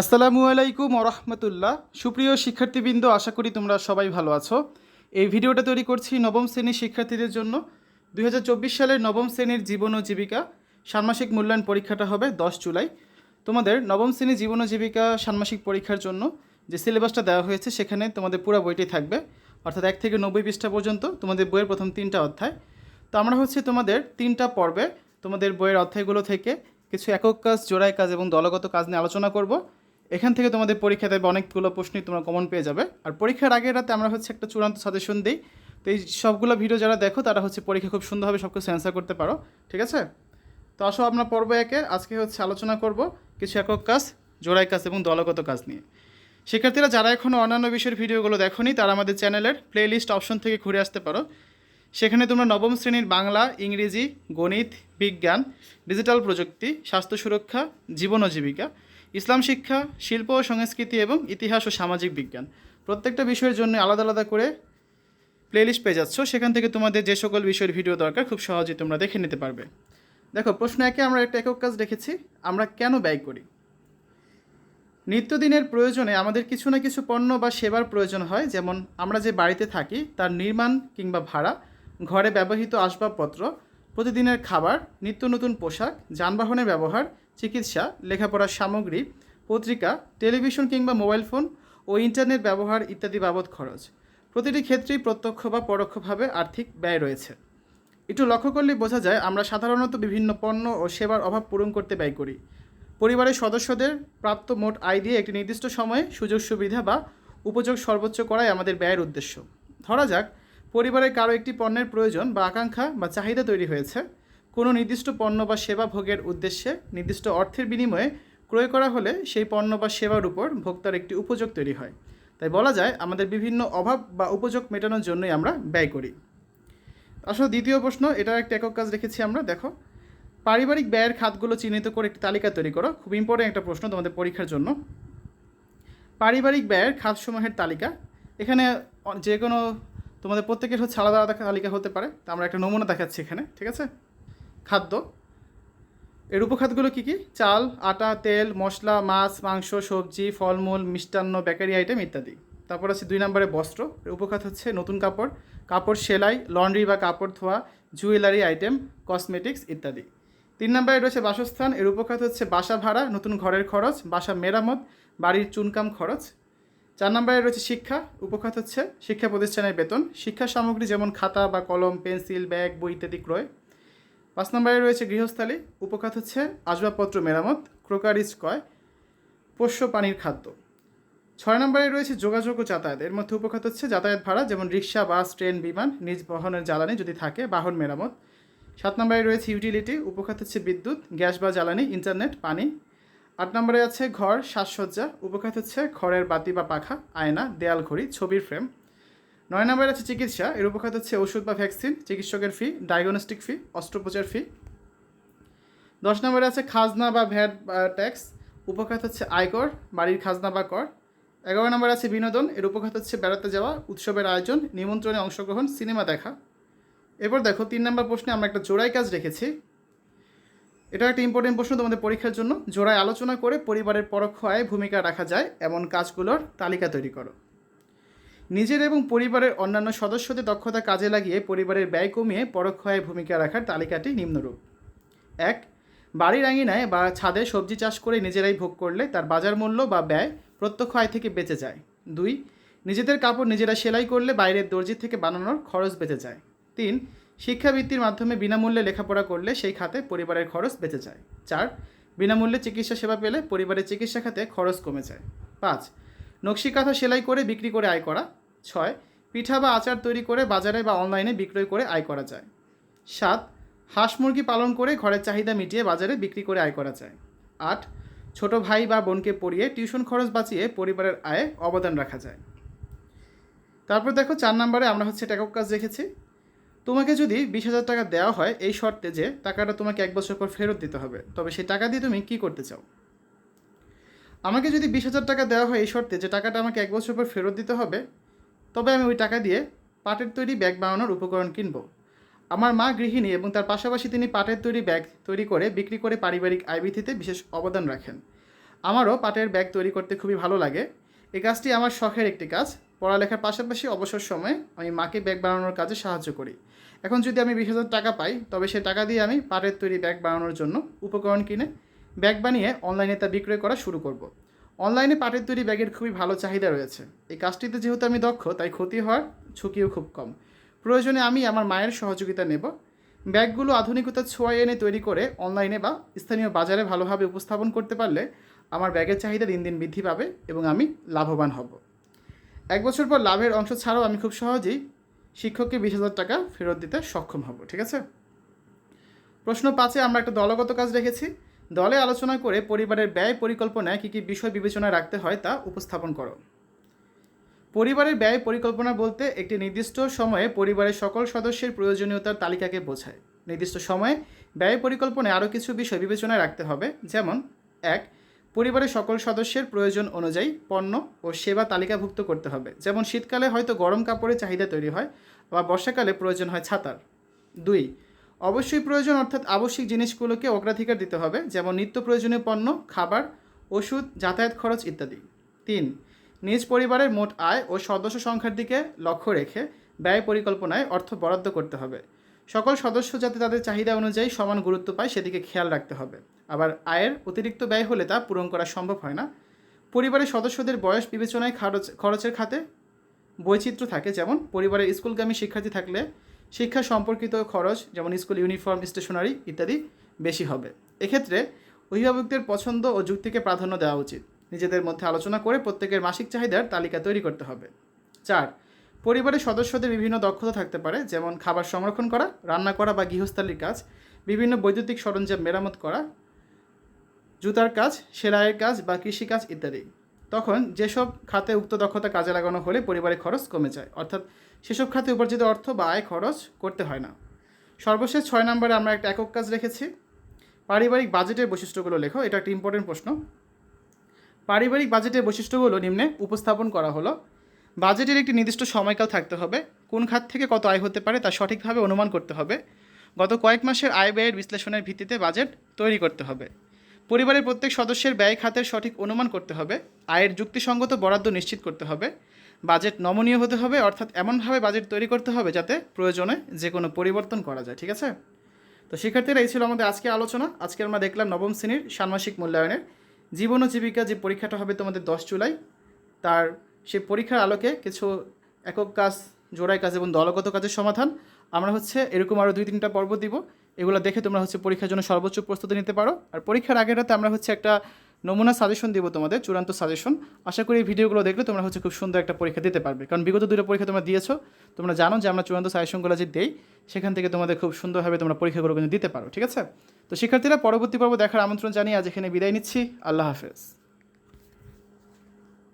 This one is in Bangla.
আসসালামু আলাইকুম ওরহমতুল্লাহ সুপ্রিয় শিক্ষার্থীবৃন্দ, আশা করি তোমরা সবাই ভালো আছো। এই ভিডিওটা তৈরি করছি নবম শ্রেণির শিক্ষার্থীদের জন্য। দুই হাজার চব্বিশ সালের নবম শ্রেণির জীবন ও জীবিকা ষান্মাসিক মূল্যায়ন পরীক্ষাটা হবে দশ জুলাই। তোমাদের নবম শ্রেণির জীবন ও জীবিকা ষান্মাসিক পরীক্ষার জন্য যে সিলেবাসটা দেওয়া হয়েছে, সেখানে তোমাদের পুরো বইটি থাকবে। অর্থাৎ এক থেকে নব্বই পৃষ্ঠা পর্যন্ত তোমাদের বইয়ের প্রথম তিনটা অধ্যায়। তো আমরা হচ্ছে তোমাদের তিনটা পর্বে তোমাদের বইয়ের অধ্যায়গুলো থেকে কিছু একক কাজ জোড়াই কাজ এবং দলগত কাজ নিয়ে আলোচনা করব। এখান থেকে তোমাদের পরীক্ষা দেবে অনেকগুলো প্রশ্নই তোমরা কমন পেয়ে যাবে। আর পরীক্ষার আগের রাতে আমরা হচ্ছে একটা চূড়ান্ত সাজেশন দিই। তো এই সবগুলো ভিডিও যারা দেখো, তারা হচ্ছে পরীক্ষা খুব সুন্দরভাবে সব কিছু অ্যান্সার করতে পারো। ঠিক আছে? তো আসো আমরা পর্ব একে, আজকে হচ্ছে আলোচনা করব কিছু একক কাজ, জোড়াই কাজ এবং দলগত কাজ নিয়ে। শিক্ষার্থীরা যারা এখনও অন্যান্য বিষয়ের ভিডিওগুলো দেখোনি, তারা আমাদের চ্যানেলের প্লেলিস্ট অপশন থেকে ঘুরে আসতে পারো। সেখানে তোমরা নবম শ্রেণির বাংলা, ইংরেজি, গণিত, বিজ্ঞান ডিজিটাল প্রযুক্তি, স্বাস্থ্য সুরক্ষা, জীবন ও জীবিকা ইসলাম শিক্ষা, শিল্প ও সংস্কৃতি এবং ইতিহাস ও সামাজিক বিজ্ঞান। প্রত্যেকটা বিষয়ের জন্য আলাদা আলাদা করে প্লেলিস্ট পেয়ে যাচ্ছ। সেখান থেকে তোমাদের যে সকল বিষয়ের ভিডিও দরকার, খুব সহজেই তোমরা দেখে নিতে পারবে। দেখো, প্রশ্ন একে, আমরা একটা একক কাজ রেখেছি আমরা কেন ব্যয় করি? নিত্যদিনের প্রয়োজনে আমাদের কিছু না কিছু পণ্য বা সেবার প্রয়োজন হয়। যেমন, আমরা যে বাড়িতে থাকি, তার নির্মাণ কিংবা ভাড়া, ঘরে ব্যবহৃত আসবাবপত্র, প্রতিদিনের খাবার, নিত্য নতুন পোশাক, যানবাহনের ব্যবহার চিকিৎসা, লেখাপড়ার সামগ্রী, পত্রিকা, টেলিভিশন কিংবা মোবাইল ফোন ও ইন্টারনেট ব্যবহার ইত্যাদি বাবদ খরচ। প্রতিটি ক্ষেত্রেই প্রত্যক্ষ বা পরোক্ষভাবে আর্থিক ব্যয় রয়েছে। একটু লক্ষ্য করলে বোঝা যায়, আমরা সাধারণত বিভিন্ন পণ্য ও সেবার অভাব পূরণ করতে ব্যয় করি। পরিবারের সদস্যদের প্রাপ্ত মোট আয় দিয়ে একটি নির্দিষ্ট সময়ে সুযোগ সুবিধা বা উপযোগ সর্বোচ্চ করাই আমাদের ব্যয়ের উদ্দেশ্য। ধরা যাক পরিবারের কারও একটি পণ্যের প্রয়োজন বা আকাঙ্ক্ষা বা চাহিদা তৈরি হয়েছে কোনো নির্দিষ্ট পণ্য বা সেবা ভোগের উদ্দেশ্যে নির্দিষ্ট অর্থের বিনিময়ে ক্রয় করা হলে সেই পণ্য বা সেবার উপর ভোক্তার একটি উপযোগ তৈরি হয়। তাই বলা যায়, আমাদের বিভিন্ন অভাব বা উপযোগ মেটানোর জন্যই আমরা ব্যয় করি। আসলে দ্বিতীয় প্রশ্ন, এটার একটা একক কাজ রেখেছি আমরা, দেখো। পারিবারিক ব্যয়ের খাতগুলো চিহ্নিত করে একটি তালিকা তৈরি করো। খুব ইম্পর্টেন্ট একটা প্রশ্ন তোমাদের পরীক্ষার জন্য। পারিবারিক ব্যয়ের খাতসমূহের তালিকা। এখানে যে কোনো তোমাদের প্রত্যেকের হচ্ছে আলাদা আলাদা তালিকা হতে পারে। তা আমরা একটা নমুনা দেখাচ্ছি এখানে, ঠিক আছে? খাদ্য। এর উপখাদ্যগুলো কী কী? চাল, আটা, তেল, মশলা, মাছ, মাংস, সবজি, ফলমূল, মিষ্টান্ন, বেকারি আইটেম ইত্যাদি। তারপর আছে দুই নম্বরে বস্ত্র। এর উপখাত হচ্ছে নতুন কাপড় কাপড় সেলাই, লন্ড্রি বা কাপড় ধোয়া, জুয়েলারি আইটেম, কসমেটিক্স ইত্যাদি। তিন নম্বরে রয়েছে বাসস্থান। এর উপখাত হচ্ছে বাসা ভাড়া, নতুন ঘরের খরচ, বাসা মেরামত, বাড়ির চুনকাম খরচ। চার নম্বরে রয়েছে শিক্ষা। উপখাত হচ্ছে শিক্ষা প্রতিষ্ঠানের বেতন। শিক্ষা সামগ্রী যেমন খাতা বা কলম, পেন্সিল, ব্যাগ, বই ইত্যাদি ক্রয়। পাঁচ নম্বরে রয়েছে গৃহস্থালী। উপখাত হচ্ছে, আসবাবপত্র মেরামত, ক্রোকারিজ ক্রয়, পোষ্য পানির খাদ্য। ছয় নম্বরে রয়েছে যোগাযোগ ও যাতায়াত। এর মধ্যে উপখাত হচ্ছে যাতায়াত ভাড়া, যেমন রিক্সা, বাস, ট্রেন, বিমান, নিজ বহনের জ্বালানি যদি থাকে, বাহন মেরামত। সাত নম্বরে রয়েছে ইউটিলিটি উপখাত হচ্ছে বিদ্যুৎ, গ্যাস বা জ্বালানি ইন্টারনেট পানি। আট নম্বরে আছে ঘর, সাজসজ্জা উপখাত হচ্ছে ঘরের বাতি বা পাখা, আয়না, দেয়াল ঘড়ি, ছবির ফ্রেম নয় নম্বরে আছে চিকিৎসা, এর উপখাত হচ্ছে ওষুধ বা ভ্যাকসিন, চিকিৎসকের ফি ডায়াগনস্টিক ফি অস্ত্রোপচার ফি দশ নম্বরে আছে খাজনা বা ভ্যাট ট্যাক্স উপখাত হচ্ছে আয়কর, বাড়ির খাজনা বা কর। এগারো নম্বরে আছে বিনোদন, এর উপখাত হচ্ছে বেড়াতে যাওয়া, উৎসবের আয়োজন, নিমন্ত্রণে অংশগ্রহণ, সিনেমা দেখা। এরপর দেখো, তিন নম্বর প্রশ্নে আমরা একটা জোড়াই কাজ রেখেছি। এটা একটা ইম্পর্টেন্ট প্রশ্ন তোমাদের পরীক্ষার জন্য। জোড়ায় আলোচনা করে পরিবারের পরোক্ষ আয়ে, ভূমিকা রাখা যায়, এমন কাজগুলোর তালিকা তৈরি করো। নিজের এবং পরিবারের অন্যান্য সদস্যদের দক্ষতা কাজে লাগিয়ে পরিবারের ব্যয় কমিয়ে পরোক্ষ আয়ে ভূমিকা রাখার তালিকাটি নিম্নরূপ। এক, বাড়ির আঙিনায় বা ছাদে সবজি চাষ করে নিজেরাই ভোগ করলে তার বাজার মূল্য বা ব্যয় প্রত্যক্ষ আয় থেকে বেঁচে যায়। দুই, নিজেদের কাপড় নিজেরা সেলাই করলে বাইরের দর্জি থেকে বানানোর খরচ বেঁচে যায়। তিন, শিক্ষাবৃত্তির মাধ্যমে বিনামূল্যে লেখাপড়া করলে সেই খাতে পরিবারের খরচ বেঁচে যায়। চার, বিনামূল্যে চিকিৎসা সেবা পেলে পরিবারের চিকিৎসা খাতে খরচ কমে যায়। পাঁচ নকশি কাঁথা সেলাই করে বিক্রি করে আয় করা। ছয়, পিঠা বা আচার তৈরি করে বাজারে বা অনলাইনে বিক্রয় করে আয় করা যায়। সাত, হাঁস মুরগি পালন করে ঘরের চাহিদা মিটিয়ে বাজারে বিক্রি করে আয় করা যায়। আট, ছোট ভাই বা বোনকে পড়িয়ে টিউশন খরচ বাঁচিয়ে পরিবারের আয়ে অবদান রাখা যায়। তারপর দেখো চার নম্বরে আমরা হচ্ছে একক কাজ দেখেছি। তোমাকে যদি বিশ হাজার টাকা দেওয়া হয় এই শর্তে যে টাকাটা তোমাকে এক বছর পর ফেরত দিতে হবে, তবে সেই টাকা দিয়ে তুমি কী করতে চাও? আমাকে যদি বিশ হাজার টাকা দেওয়া হয় এই শর্তে যে টাকাটা আমাকে এক বছর পর ফেরত দিতে হবে, তবে আমি ওই টাকা দিয়ে পাটের তৈরি ব্যাগ বানানোর উপকরণ কিনবো। আমার মা গৃহিণী এবং তার পাশাপাশি তিনি পাটের তৈরি ব্যাগ তৈরি করে বিক্রি করে পারিবারিক আয় বৃদ্ধিতে বিশেষ অবদান রাখেন। আমারও পাটের ব্যাগ তৈরি করতে খুবই ভালো লাগে। এই কাজটি আমার শখের একটি কাজ। পড়ালেখার পাশাপাশি অবসর সময়ে আমি মাকে ব্যাগ বানানোর কাজে সাহায্য করি। এখন যদি আমি বিশ হাজার টাকা পাই, তবে সে টাকা দিয়ে আমি পাটের তৈরি ব্যাগ বানানোর জন্য উপকরণ কিনে ব্যাগ বানিয়ে অনলাইনে তা বিক্রয় করা শুরু করব। অনলাইনে পাটের তৈরি ব্যাগের খুবই ভালো চাহিদা রয়েছে। এই কাজটিতে যেহেতু আমি দক্ষ, তাই ক্ষতি হওয়ার ঝুঁকিও খুব কম। প্রয়োজনে আমি আমার মায়ের সহযোগিতা নেব। ব্যাগগুলো আধুনিকতার ছোঁয়া এনে তৈরি করে অনলাইনে বা স্থানীয় বাজারে ভালোভাবে উপস্থাপন করতে পারলে আমার ব্যাগের চাহিদা দিন দিন বৃদ্ধি পাবে এবং আমি লাভবান হব। এক বছর পর লাভের অংশ ছাড়াও আমি খুব সহজেই শিক্ষককে বিশ হাজার টাকা ফেরত দিতে সক্ষম হব, ঠিক আছে? প্রশ্ন পাঁচে আমরা একটা দলগত কাজ রেখেছি। দলে আলোচনা করে পরিবারের ব্যয় পরিকল্পনায় কী কী বিষয় বিবেচনায় রাখতে হয় তা উপস্থাপন করো। পরিবারের ব্যয় পরিকল্পনা বলতে একটি নির্দিষ্ট সময়ে পরিবারের সকল সদস্যের প্রয়োজনীয়তার তালিকাকে বোঝায়। নির্দিষ্ট সময়ে ব্যয় পরিকল্পনায় আরও কিছু বিষয় বিবেচনায় রাখতে হবে, যেমন, এক, পরিবারের সকল সদস্যের প্রয়োজন অনুযায়ী পণ্য ও সেবা তালিকাভুক্ত করতে হবে। যেমন, শীতকালে হয়তো গরম কাপড়ের চাহিদা তৈরি হয় বা বর্ষাকালে প্রয়োজন হয় ছাতার। দুই অবশ্যই প্রয়োজন, অর্থাৎ আবশ্যিক জিনিসগুলোকে অগ্রাধিকার দিতে হবে, যেমন নিত্য প্রয়োজনীয় পণ্য, খাবার, ওষুধ, যাতায়াত খরচ ইত্যাদি। তিন, নিজ পরিবারের মোট আয় ও সদস্য সংখ্যার দিকে লক্ষ্য রেখে ব্যয় পরিকল্পনায় অর্থ বরাদ্দ করতে হবে। সকল সদস্য যাতে তাদের চাহিদা অনুযায়ী সমান গুরুত্ব পায়, সেদিকে খেয়াল রাখতে হবে। আবার আয়ের অতিরিক্ত ব্যয় হলে তা পূরণ করা সম্ভব হয় না। পরিবারের সদস্যদের বয়স বিবেচনায় খরচ, খরচের খাতে বৈচিত্র্য থাকে, যেমন পরিবারের স্কুলগামী শিক্ষার্থী থাকলে শিক্ষা সম্পর্কিত খরচ, যেমন স্কুল ইউনিফর্ম, স্টেশনারি ইত্যাদি বেশি হবে। এক্ষেত্রে অভিভাবকদের পছন্দ ও যুক্তিকে প্রাধান্য দেওয়া উচিত। নিজেদের মধ্যে আলোচনা করে প্রত্যেকের মাসিক চাহিদার তালিকা তৈরি করতে হবে। চার, পরিবারের সদস্যদের বিভিন্ন দক্ষতা থাকতে পারে, যেমন খাবার সংরক্ষণ করা, রান্না করা বা গৃহস্থালির কাজ, বিভিন্ন বৈদ্যুতিক সরঞ্জাম মেরামত করা, জুতার কাজ, সেলাইয়ের কাজ বা কৃষিকাজ ইত্যাদি। তখন যেসব খাতে উক্ত দক্ষতা কাজে লাগানো হলে পরিবারের খরচ কমে যায়। অর্থাৎ সেসব খাতে উপার্জিত অর্থ বা আয় খরচ করতে হয় না। সর্বশেষ ছয় নম্বরে আমরা একটা একক কাজ রেখেছি। পারিবারিক বাজেটের বৈশিষ্ট্যগুলো লেখো, এটা একটা ইম্পর্টেন্ট প্রশ্ন। পারিবারিক বাজেটের বৈশিষ্ট্যগুলো নিম্নে উপস্থাপন করা হলো। বাজেটের একটি নির্দিষ্ট সময়কাল থাকতে হবে। কোন খাত থেকে কত আয় হতে পারে তা সঠিকভাবে অনুমান করতে হবে। গত কয়েক মাসের আয় ব্যয়ের বিশ্লেষণের ভিত্তিতে বাজেট তৈরি করতে হবে। পরিবারের প্রত্যেক সদস্যের ব্যয় খাতের সঠিক অনুমান করতে হবে, আয়ের যুক্তিসঙ্গত বরাদ্দ নিশ্চিত করতে হবে, বাজেট নমনীয় হতে হবে, অর্থাৎ এমনভাবে বাজেট তৈরি করতে হবে যাতে প্রয়োজনে যে কোনো পরিবর্তন করা যায়, ঠিক আছে? তো শিক্ষার্থীরা, এই ছিল আমাদের আজকে আলোচনা। আজকে আমরা দেখলাম নবম শ্রেণির ষান্মাসিক মূল্যায়নের। জীবন ও জীবিকা যে পরীক্ষাটা হবে তোমাদের দশ জুলাই, তার সেই পরীক্ষার আলোকে কিছু একক কাজ জোড়াই কাজ এবং দলগত কাজের সমাধান। আমরা হচ্ছে এরকম আরও দুই তিনটা পর্ব দিব। এগুলো দেখে তোমরা হচ্ছে পরীক্ষার জন্য সর্বোচ্চ প্রস্তুতি নিতে পারো। আর পরীক্ষার আগের রাতে আমরা হচ্ছে একটা নমুনা সাজেশন দিব তোমাদের, চূড়ান্ত সাজেশন আশা করি এই ভিডিওগুলো দেখলে তোমরা হচ্ছে খুব সুন্দর একটা পরীক্ষা দিতে পারবে। কারণ বিগত দুটো পরীক্ষা তোমরা দিয়েছ, তোমরা জানো যে আমরা চূড়ান্ত সাজেশনগুলো যে দেই, সেখান থেকে তোমাদের খুব সুন্দরভাবে তোমরা পরীক্ষাগুলো কিন্তু দিতে পারো, ঠিক আছে? তো শিক্ষার্থীরা, পরবর্তী পর্ব দেখার আমন্ত্রণ জানিয়ে আজ এখানে বিদায় নিচ্ছি। আল্লাহ হাফেজ।